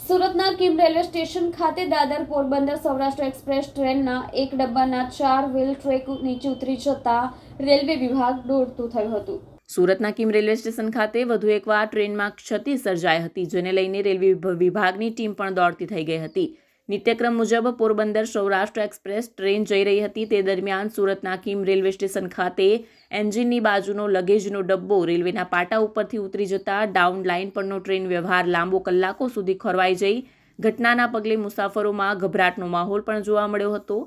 સુરતના Kim railway station ખાતે દાદર Porbandar Saurashtra express ટ્રેનના એક ડબ્બાના ચાર વ્હીલ ટ્રેક નીચે ઉતરી જતા રેલવે વિભાગ દોડતું થયું હતું. સુરતના કિમ રેલવે સ્ટેશન ખાતે વધુ એકવાર ટ્રેનમાં ક્ષતિ સર્જાઈ હતી, જેને લઈને રેલવે વિભાગની ટીમ પણ દોડતી થઈ ગઈ હતી. નિત્યક્રમ મુજબ પોરબંદર સૌરાષ્ટ્ર એક્સપ્રેસ ટ્રેન જઈ રહી હતી. તે દરમિયાન સુરતના કિમ રેલવે સ્ટેશન ખાતે એન્જિનની બાજુનો લગેજનો ડબ્બો રેલવેના પાટા ઉપરથી ઉતરી જતા ડાઉન લાઇન પરનો ટ્રેન વ્યવહાર લાંબો કલાકો સુધી ખોરવાઈ જઈ. ઘટનાના પગલે મુસાફરોમાં ગભરાટનો માહોલ પણ જોવા મળ્યો હતો.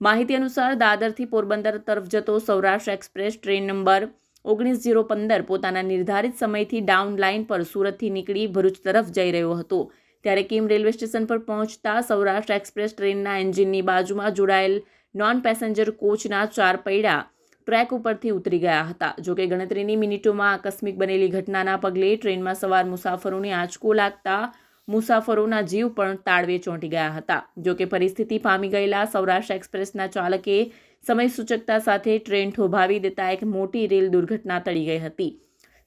માહિતી અનુસાર દાદરથી પોરબંદર તરફ જતો સૌરાષ્ટ્ર એક્સપ્રેસ ટ્રેન નંબર ઓગણીસ જીરો પંદર પોતાના નિર્ધારિત સમયથી ડાઉન લાઇન પર સુરતથી નીકળી ભરૂચ તરફ જઈ રહ્યો હતો. ત્યારે કિમ રેલવે સ્ટેશન પર પહોંચતા સૌરાષ્ટ્ર એક્સપ્રેસ ટ્રેનના એન્જિનની બાજુમાં જોડાયેલ નોન પેસેન્જર કોચના ચાર પૈડા ટ્રેક ઉપરથી ઉતરી ગયા હતા. જોકે ગણતરીની મિનિટોમાં આકસ્મિક બનેલી ઘટનાના પગલે ટ્રેનમાં સવાર મુસાફરોને આંચકો લાગતા મુસાફરોના જીવ પણ તાળવે ચોંટી ગયા હતા. જોકે પરિસ્થિતિ પામી ગયેલા સૌરાષ્ટ્ર એક્સપ્રેસના ચાલકે સમય સૂચકતા સાથે ટ્રેન થોભાવી દેતા એક મોટી રેલ દુર્ઘટના ટળી ગઈ હતી.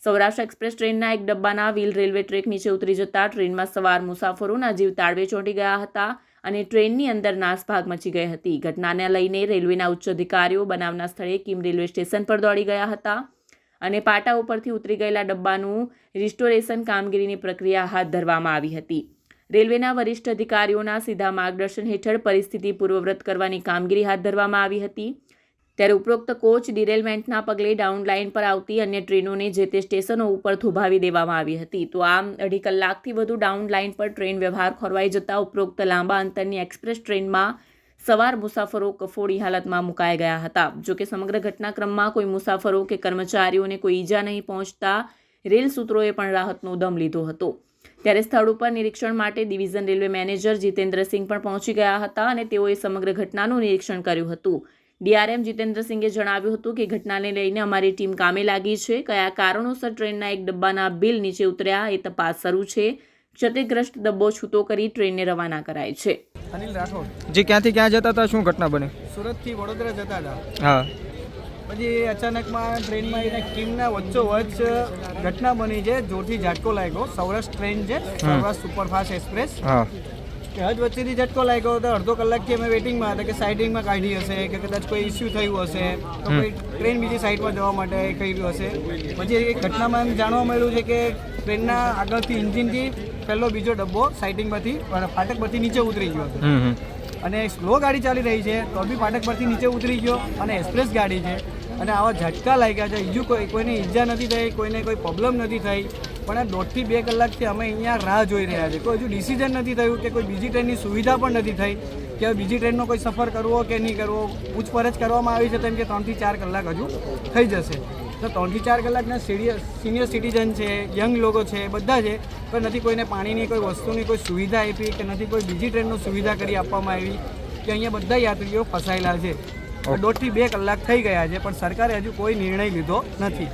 સૌરાષ્ટ્ર એક્સપ્રેસ ટ્રેનના એક ડબ્બાના વ્હીલ રેલવે ટ્રેક નીચે ઉતરી જતા ટ્રેનમાં સવાર મુસાફરોના જીવ તાળવે ચોંટી ગયા હતા અને ટ્રેનની અંદર નાસભાગ મચી ગઈ હતી. ઘટનાને લઈને રેલવેના ઉચ્ચ અધિકારીઓ બનાવના સ્થળે કિમ રેલવે સ્ટેશન પર દોડી ગયા હતા અને પાટા ઉપરથી ઉતરી ગયેલા ડબ્બાનું રિસ્ટોરેશન કામગીરીની પ્રક્રિયા હાથ ધરવામાં આવી હતી. રેલવેના વરિષ્ઠ અધિકારીઓના સીધા માર્ગદર્શન હેઠળ પરિસ્થિતિ પૂર્વવ્રત કરવાની કામગીરી હાથ ધરવામાં આવી હતી. ત્યારે ઉપરોક્ત કોચ ડિરેલમેન્ટના પગલે ડાઉન લાઇન પર આવતી અન્ય ટ્રેનોને જે તે સ્ટેશનો ઉપર થોભાવી દેવામાં આવી હતી. તો આમ અઢી કલાકથી વધુ ડાઉન લાઇન પર ટ્રેન વ્યવહાર ખોરવાઈ જતા ઉપરોક્ત લાંબા અંતરની એક્સપ્રેસ ટ્રેનમાં સવાર મુસાફરો કફોડી હાલતમાં મુકાઈ ગયા હતા. જોકે સમગ્ર ઘટનાક્રમમાં કોઈ મુસાફરો કે કર્મચારીઓને કોઈ ઈજા નહીં પહોંચતા રેલ સૂત્રોએ પણ રાહતનો દમ લીધો હતો. ત્યારે સ્થળ ઉપર નિરીક્ષણ માટે ડિવિઝન રેલવે મેનેજર જીતેન્દ્રસિંહ પણ પહોંચી ગયા હતા અને તેઓએ સમગ્ર ઘટનાનું નિરીક્ષણ કર્યું હતું. ડીઆરએમ જીતેન્દ્રસિંહે જણાવ્યું હતું કે ઘટનાને લઈને અમારી ટીમ કામે લાગી છે. કયા કારણોસર ટ્રેનના એક ડબ્બાના બિલ નીચે ઉતર્યા એ તપાસ શરૂ છે. ક્ષતિગ્રસ્ત ડબ્બો છૂટો કરી ટ્રેનને રવાના કરાય છે. અનિલ રાઠોડ. જે ક્યાંથી ક્યાં જતા હતા શું ઘટના બની? સુરતથી વડોદરા જતા હતા. હા. પછી અચાનકમાં ટ્રેનમાં એને વચ્ચો વચ્ચોવચ્ચ ઘટના બની છે. જોરથી ઝાટકો લાગ્યો. સૌરાષ્ટ્ર ટ્રેન છે. Saurashtra superfast express. કે હજ વચ્ચેથી ઝટકો લાગ્યો હતો અડધો કલાકથી અમે વેટિંગમાં હતા કે સાઇડિંગમાં કાઢી હશે કે કદાચ કોઈ ઇસ્યુ થયું હશે તો કોઈ ટ્રેન બીજી સાઈડમાં જવા માટે કર્યું હશે. પછી એક ઘટનામાં એમ જાણવા મળ્યું છે કે ટ્રેનના આગળથી ઇન્જિનથી પહેલો બીજો ડબ્બો સાઇડિંગમાંથી ફાટક પરથી નીચે ઉતરી ગયો હતો. અને સ્લો ગાડી ચાલી રહી છે તો બી ફાટક પરથી નીચે ઉતરી ગયો અને એક્સપ્રેસ ગાડી છે. અને આવા ઝટકા લાગ્યા છે હજુ કોઈ કોઈને ઈજા નથી થઈ કોઈને કોઈ પ્રોબ્લેમ નથી થઈ. પણ આ દોઢથી બે કલાકથી અમે અહીંયા રાહ જોઈ રહ્યા છે કોઈ હજુ ડિસિઝન નથી થયું કે કોઈ બીજી ટ્રેનની સુવિધા પણ નથી થઈ કે હવે બીજી ટ્રેનનો કોઈ સફર કરવો કે નહીં કરવો પૂછપરછ કરવામાં આવી છે તેમ કે ત્રણથી ચાર કલાક હજુ થઈ જશે. તો ત્રણથી ચાર કલાકના સિનિયર સિનિયર સિટીઝન છે યંગ લોકો છે બધા છે પણ નથી કોઈને પાણીની કોઈ વસ્તુની કોઈ સુવિધા આપી કે નથી કોઈ બીજી ટ્રેનનો સુવિધા કરી આપવામાં આવી કે અહીંયા બધા યાત્રીઓ ફસાયેલા છે. દોઢથી બે કલાક થઈ ગયા છે પણ સરકારે હજુ કોઈ નિર્ણય લીધો નથી.